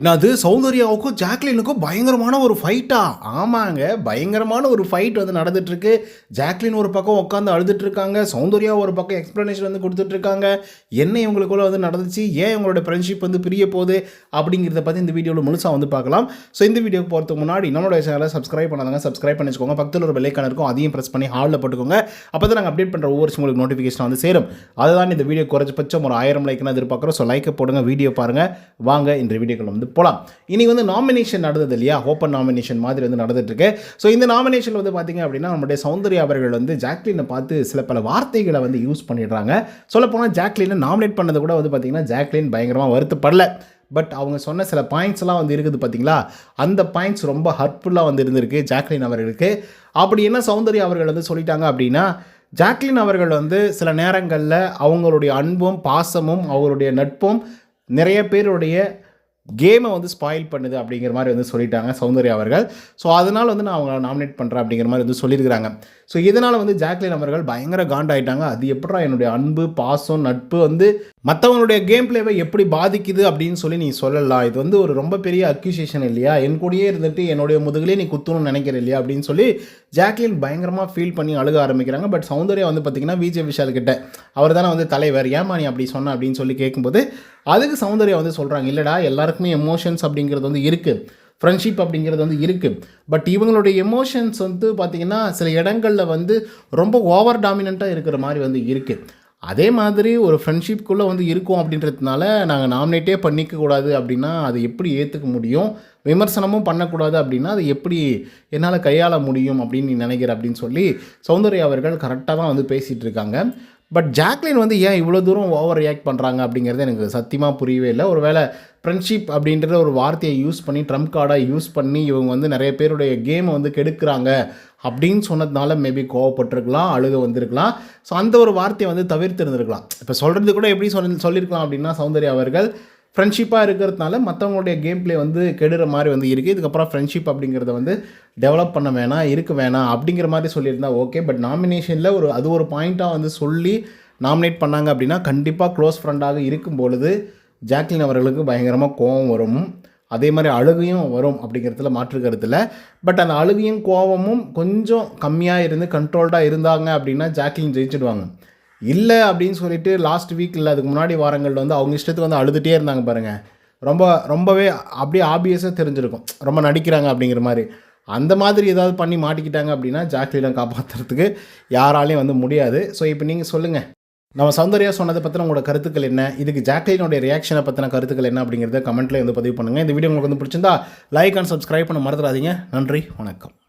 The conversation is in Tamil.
அது சௌந்தர்யாவுக்கும் ஜாக்லினுக்கும் பயங்கரமான ஒரு ஃபைட்டா ஆமாங்க பயங்கரமான ஒரு ஃபைட் வந்து நடந்துட்டு இருக்கு ஜாக்லின் ஒரு பக்கம் உட்காந்து அழுதுட்டு இருக்காங்க சௌந்தர்யா ஒரு பக்கம் எக்ஸ்ப்ளனேஷன் வந்து கொடுத்துட்டு இருக்காங்க என்ன இவங்களுக்குள்ள வந்து நடந்துச்சு ஏன் இவங்களோட ஃப்ரெண்ட்ஷிப் வந்து பிரிய போகுது அப்படிங்கிறத பற்றி இந்த வீடியோவில் முழுசாக வந்து பார்க்கலாம். ஸோ இந்த வீடியோக்கு போகிறதுக்கு முன்னாடி நம்மளோட சேனலை சப்ஸ்கிரைப் பண்ணாதாங்க சப்ஸ்கிரைப் பண்ணி வச்சுக்கோங்க பக்கத்தில் ஒரு வெள்ளைக்கான இருக்கும் அதையும் ப்ரெஸ் பண்ணி ஹாலில் போட்டுக்கோங்க. அப்போ தான் நாங்கள் அப்டேட் பண்ணுற ஒவ்வொரு உங்களுக்கு நோட்டிஃபிகேஷன் வந்து சேரும். அதுதான் இந்த வீடியோ குறைஞ்சபட்சம் ஒரு ஆயிரம் லைக்னு எதிர்பார்க்குறோம். ஸோ லைக்கை போடுங்க வீடியோ பாருங்கள் வாங்க இந்த வீடியோக்கள் வந்து போகலாம் இனி வந்து நாமினேஷன் நடந்தது இல்லையா? ஓப்பன் நாமினேஷன் மாதிரி வந்து நடந்துட்டுருக்கு. ஸோ இந்த நாமினேஷன் வந்து பார்த்திங்க அப்படின்னா நம்முடைய சௌந்தர்யா அவர்கள் வந்து ஜாக்லினை பார்த்து சில பல வார்த்தைகளை வந்து யூஸ் பண்ணிடுறாங்க. சொல்லப்போனால் ஜாக்லினை நாமினேட் பண்ணது கூட வந்து பார்த்திங்கன்னா ஜாக்லின் பயங்கரமாக வருத்தப்படல. பட் அவங்க சொன்ன சில பாயிண்ட்ஸ்லாம் வந்து இருக்குது பார்த்தீங்களா அந்த பாயிண்ட்ஸ் ரொம்ப ஹர்ட்ஃபுல்லாக வந்து இருந்திருக்கு ஜாக்லின் அவர்களுக்கு. அப்படி என்ன சௌந்தர்யா அவர்கள் வந்து சொல்லிட்டாங்க அப்படின்னா ஜாக்லின் அவர்கள் வந்து சில நேரங்களில் அவங்களுடைய அன்பும் பாசமும் அவருடைய நட்பும் நிறைய பேருடைய கேமை வந்து ஸ்பாயில் பண்ணுது அப்படிங்கிற மாதிரி வந்து சொல்லிட்டாங்க சௌந்தர்யா அவர்கள். ஸோ அதனால் வந்து நான் அவங்கள நாமினேட் பண்ணுறேன் அப்படிங்கிற மாதிரி வந்து சொல்லியிருக்கிறாங்க. ஸோ இதனால் வந்து ஜாக்லின் அவர்கள் பயங்கர காண்டாயிட்டாங்க. அது எப்படா என்னுடைய அன்பு பாசம் நட்பு வந்து மற்றவங்களுடைய கேம் பிளேவை எப்படி பாதிக்குது அப்படின்னு சொல்லி நீ சொல்லலாம் இது வந்து ஒரு ரொம்ப பெரிய அக்யூசியேஷன் இல்லையா? என் கூடயே இருந்துட்டு என்னுடைய முதுகிலே நீ குத்தணும்னு நினைக்கிற இல்லையா? அப்படின்னு சொல்லி ஜாக்லின் பயங்கரமாக ஃபீல் பண்ணி அழுக ஆரம்பிக்கிறாங்க. பட் சௌந்தர்யா வந்து பார்த்தீங்கன்னா விஜய் விஷால் கிட்ட அவர் தானே வந்து தலைவர். ஏமா நீ அப்படி சொன்ன? அப்படின்னு சொல்லி கேட்கும்போது அதுக்கு சௌந்தர்யா வந்து சொல்கிறாங்க இல்லைடா எல்லாருக்குமே எமோஷன்ஸ் அப்படிங்கிறது வந்து இருக்குது ஃப்ரெண்ட்ஷிப் அப்படிங்கிறது வந்து இருக்குது பட் இவங்களுடைய எமோஷன்ஸ் வந்து பார்த்திங்கன்னா சில இடங்களில் வந்து ரொம்ப ஓவர் டாமினண்ட்டாக இருக்கிற மாதிரி வந்து இருக்குது அதே மாதிரி ஒரு ஃப்ரெண்ட்ஷிப்குள்ளே வந்து இருக்கும் அப்படின்றதுனால நாங்கள் நாமினேட்டே பண்ணிக்கக்கூடாது அப்படின்னா அதை எப்படி ஏற்றுக்க முடியும்? விமர்சனமும் பண்ணக்கூடாது அப்படின்னா அது எப்படி என்னால் கையாள முடியும் அப்படின்னு நீ நினைக்கிற அப்படின்னு சொல்லி சௌந்தர்யா அவர்கள் கரெக்டாக தான் வந்து பேசிகிட்டு இருக்காங்க. பட் ஜாக்லின் வந்து ஏன் இவ்வளோ தூரம் ஓவர் ரியாக்ட் பண்ணுறாங்க அப்படிங்கிறது எனக்கு சத்தியமாக புரியவே இல்லை. ஒரு வேளை ஃப்ரெண்ட்ஷிப் அப்படின்ற ஒரு வார்த்தையை யூஸ் பண்ணி ட்ரம்ப் கார்டாக யூஸ் பண்ணி இவங்க வந்து நிறைய பேருடைய கேமை வந்து கெடுக்கிறாங்க அப்படின்னு சொன்னதுனால மேபி கோவப்பட்டிருக்கலாம் அழுக வந்திருக்கலாம். ஸோ அந்த ஒரு வார்த்தையை வந்து தவிர்த்து இருந்திருக்கலாம் இப்போ சொல்கிறது கூட எப்படி சொல்லி சொல்லியிருக்கலாம் அப்படின்னா சௌந்தர்யா அவர்கள் ஃப்ரெண்ட்ஷிப்பாக இருக்கிறதுனால மற்றவங்களுடைய கேம் பிளே வந்து கெடுற மாதிரி வந்து இருக்குது இதுக்கப்புறம் ஃப்ரெண்ட்ஷிப் அப்படிங்கிறத வந்து டெவலப் பண்ண வேணாம் இருக்க வேணாம் அப்படிங்கிற மாதிரி சொல்லியிருந்தா ஓகே பட் நாமினேஷனில் ஒரு அது ஒரு பாயிண்ட்டாக வந்து சொல்லி நாமினேட் பண்ணாங்க அப்படின்னா கண்டிப்பாக க்ளோஸ் ஃப்ரெண்டாக இருக்கும் பொழுது ஜாக்லின் அவர்களுக்கு பயங்கரமாக கோவம் வரும். அதே மாதிரி அழுகையும் வரும் அப்படிங்கிறதுல மாற்று கருத்தில். பட் அந்த அழுகையும் கோவமும் கொஞ்சம் கம்மியாக இருந்து கண்ட்ரோல்டாக இருந்தாங்க அப்படின்னா ஜாக்லின் ஜெயிச்சிடுவாங்க. இல்லை அப்படின்னு சொல்லிட்டு லாஸ்ட் வீக் இல்லை அதுக்கு முன்னாடி வாரங்களில் வந்து அவங்க இஷ்டத்துக்கு வந்து அழுதுகிட்டே இருந்தாங்க பாருங்கள் ரொம்ப ரொம்பவே அப்படியே ஆபியஸாக தெரிஞ்சிருக்கும். ரொம்ப நடிக்கிறாங்க அப்படிங்கிற மாதிரி. அந்த மாதிரி ஏதாவது பண்ணி மாட்டிக்கிட்டாங்க அப்படின்னா ஜாக்லினை காப்பாற்றுறதுக்கு யாராலையும் வந்து முடியாது. ஸோ இப்போ நீங்கள் சொல்லுங்கள் நம்ம சௌந்தர்யா சொன்னதை பற்றின உங்களோட கருத்துக்கள் என்ன? இதுக்கு ஜாக்லினுடைய ரியாக்ஷனை பற்றின கருத்துக்கள் என்ன அப்படிங்கிறத கமெண்ட்டில் வந்து பதிவு பண்ணுங்கள் இந்த வீடியோ உங்களுக்கு வந்து பிடிச்சிருந்தா லைக் அண்ட் சப்ஸ்கிரைப் பண்ண மறந்துடாதீங்க. நன்றி வணக்கம்.